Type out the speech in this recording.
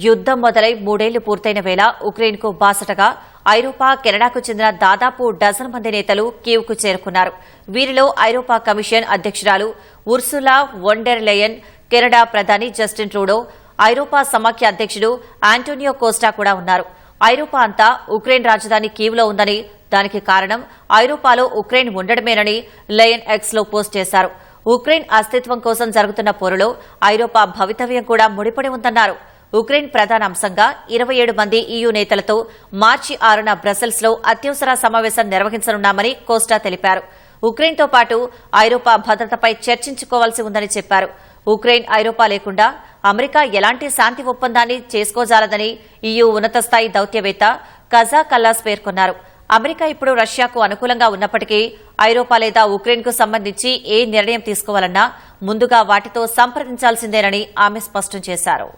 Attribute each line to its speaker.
Speaker 1: యుద్దం మొదలై మూడేళ్ళు పూర్తయిన వేళ ఉక్రెయిన్కు బాసటగా ఐరోపా కెనడాకు చెందిన దాదాపు డజన్ మంది నేతలు కీవ్కు చేరుకున్నారు. వీరిలో ఐరోపా కమిషన్ అధ్యక్షురాలు Ursula von der Leyen Canada ప్రధాని జస్టిన్ ట్రూడో ఐరోపా సమాఖ్య అధ్యక్షుడు ఆంటోనియో కోస్టా కూడా ఉన్నారు. ఐరోపా అంతా ఉక్రెయిన్ రాజధాని కీవ్లో ఉందని దానికి కారణం ఐరోపాలో ఉక్రెయిన్ ఉండడమేనని లయన్ ఎక్స్లో పోస్ట్ చేశారు. ఉక్రెయిన్ అస్తిత్వం కోసం జరుగుతున్న పోరులో ఐరోపా భవితవ్యం కూడా ముడిపడి ఉందన్నారు. ఉక్రెయిన్ ప్రధాన అంశంగా ఇరవై ఏడు మంది ఈయూ నేతలతో మార్చి ఆరున బ్రసెల్స్లో అత్యవసర సమావేశం నిర్వహించనున్నామని కోస్టా తెలిపారు. ఉక్రెయిన్తో పాటు ఐరోపా భద్రతపై చర్చించుకోవాల్సి ఉందని చెప్పారు. ఉక్రెయిన్ ఐరోపా లేకుండా అమెరికా ఎలాంటి శాంతి ఒప్పందాన్ని చేసుకోజాలదని ఈయూ ఉన్నత స్థాయి దౌత్యవేత్త కజా కల్లాస్ పేర్కొన్నారు. అమెరికా ఇప్పుడు రష్యాకు అనుకూలంగా ఉన్నప్పటికీ ఐరోపా లేదా ఉక్రెయిన్కు సంబంధించి ఏ నిర్ణయం తీసుకోవాలన్నా ముందుగా వాటితో సంప్రదించాల్సిందేనని ఆమె స్పష్టం చేశారు.